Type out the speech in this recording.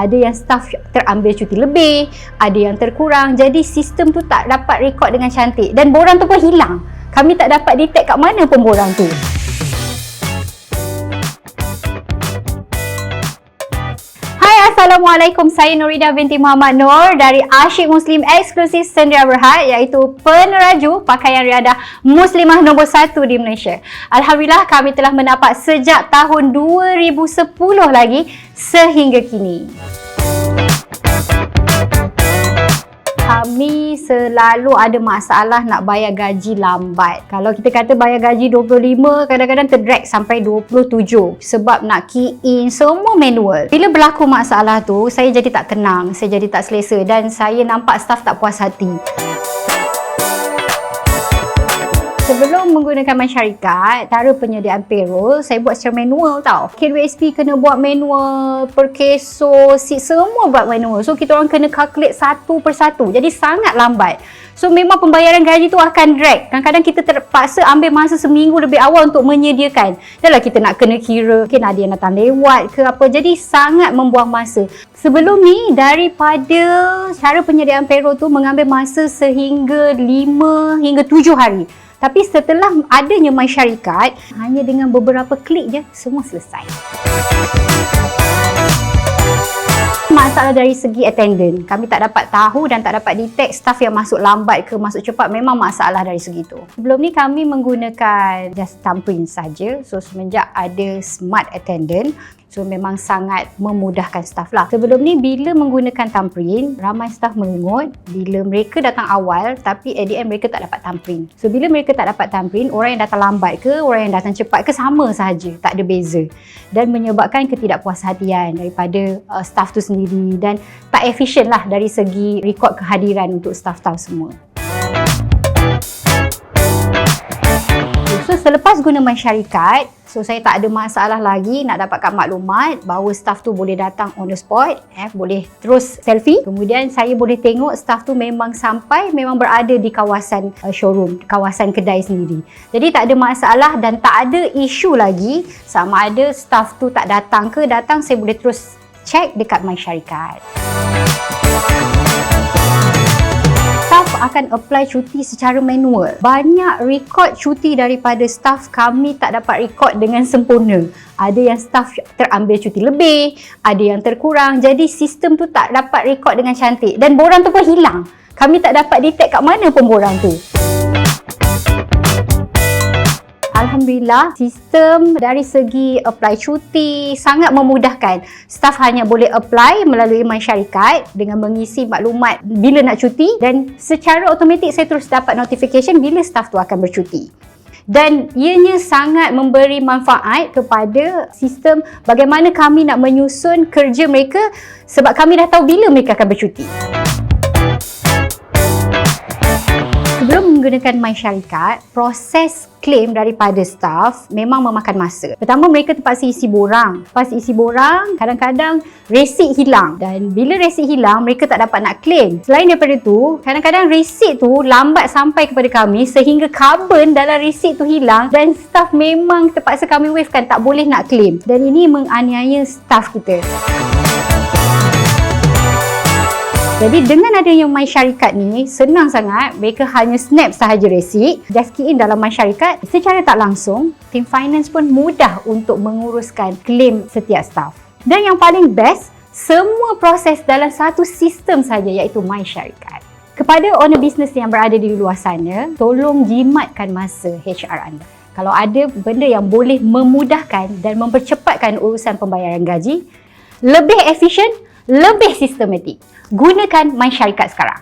Ada yang staff terambil cuti lebih, ada yang terkurang. Jadi sistem tu tak dapat rekod dengan cantik dan borang tu pun hilang. Kami tak dapat detect kat mana pun borang tu. Assalamualaikum, saya Nurida binti Muhammad Nur dari Asyik Muslim Eksklusif Sendirian Berhad iaitu peneraju pakaian riadah Muslimah nombor 1 di Malaysia. Alhamdulillah kami telah mendapat sejak tahun 2010 lagi sehingga kini. Kami selalu ada masalah nak bayar gaji lambat. Kalau kita kata bayar gaji 25, kadang-kadang terdrag sampai 27 sebab nak key in semua manual. Bila berlaku masalah tu, saya jadi tak tenang, saya jadi tak selesa dan saya nampak staff tak puas hati. Sebelum menggunakan masyarakat, cara penyediaan payroll, saya buat secara manual tau. KWSP kena buat manual, per keso, semua buat manual. So, kita orang kena calculate satu persatu. Jadi, sangat lambat. So, memang pembayaran gaji tu akan drag. Kadang-kadang kita terpaksa ambil masa seminggu lebih awal untuk menyediakan. Dah lah kita nak kena kira, mungkin ada yang datang lewat ke apa. Jadi, sangat membuang masa. Sebelum ni, daripada cara penyediaan payroll tu mengambil masa sehingga 5 hingga 7 hari. Tapi setelah adanya masyarakat, hanya dengan beberapa klik je, semua selesai. Masalah dari segi attendant, kami tak dapat tahu dan tak dapat detect staff yang masuk lambat ke masuk cepat memang masalah dari segi tu. Sebelum ni kami menggunakan just thumbprint saja. So semenjak ada smart attendant, So memang sangat memudahkan staff lah. Sebelum ni bila menggunakan thumbprint, ramai staff mengungut bila mereka datang awal tapi at the end mereka tak dapat thumbprint. So bila mereka tak dapat thumbprint, orang yang datang lambat ke, orang yang datang cepat ke sama sahaja, tak ada beza. Dan menyebabkan ketidakpuashatian daripada uh, staff tu sendiri dan tak efisien lah dari segi rekod kehadiran untuk staff-staff semua. Selepas guna masyarakat, so saya tak ada masalah lagi nak dapatkan maklumat bahawa staff tu boleh datang on the spot, eh, boleh terus selfie. Kemudian saya boleh tengok staff tu memang sampai, memang berada di kawasan uh, showroom, kawasan kedai sendiri. Jadi tak ada masalah dan tak ada isu lagi sama ada staff tu tak datang ke datang, saya boleh terus check dekat masyarakat akan apply cuti secara manual. Banyak rekod cuti daripada staff kami tak dapat rekod dengan sempurna. Ada yang staff terambil cuti lebih, ada yang terkurang. Jadi sistem tu tak dapat rekod dengan cantik dan borang tu pun hilang. Kami tak dapat detect kat mana pun borang tu. Alhamdulillah sistem dari segi apply cuti sangat memudahkan. Staff hanya boleh apply melalui masyarakat dengan mengisi maklumat bila nak cuti dan secara automatik saya terus dapat notification bila staff tu akan bercuti. Dan ianya sangat memberi manfaat kepada sistem bagaimana kami nak menyusun kerja mereka sebab kami dah tahu bila mereka akan bercuti. Menggunakan masyarakat, proses claim daripada staff memang memakan masa. Pertama, mereka terpaksa isi borang. Lepas isi borang, kadang-kadang resit hilang. Dan bila resit hilang, mereka tak dapat nak claim. Selain daripada tu, kadang-kadang resit tu lambat sampai kepada kami sehingga carbon dalam resit tu hilang dan staff memang terpaksa kami wavekan tak boleh nak claim. Dan ini menganiaya staff kita. Jadi dengan adanya masyarakat ni senang sangat mereka hanya snap sahaja resit just key in dalam masyarakat secara tak langsung tim finance pun mudah untuk menguruskan claim setiap staff. Dan yang paling best semua proses dalam satu sistem saja iaitu masyarakat. Kepada owner business yang berada di luar sana, tolong jimatkan masa HR anda. Kalau ada benda yang boleh memudahkan dan mempercepatkan urusan pembayaran gaji, lebih efisien, lebih sistematik. Gunakan MySyarikat sekarang.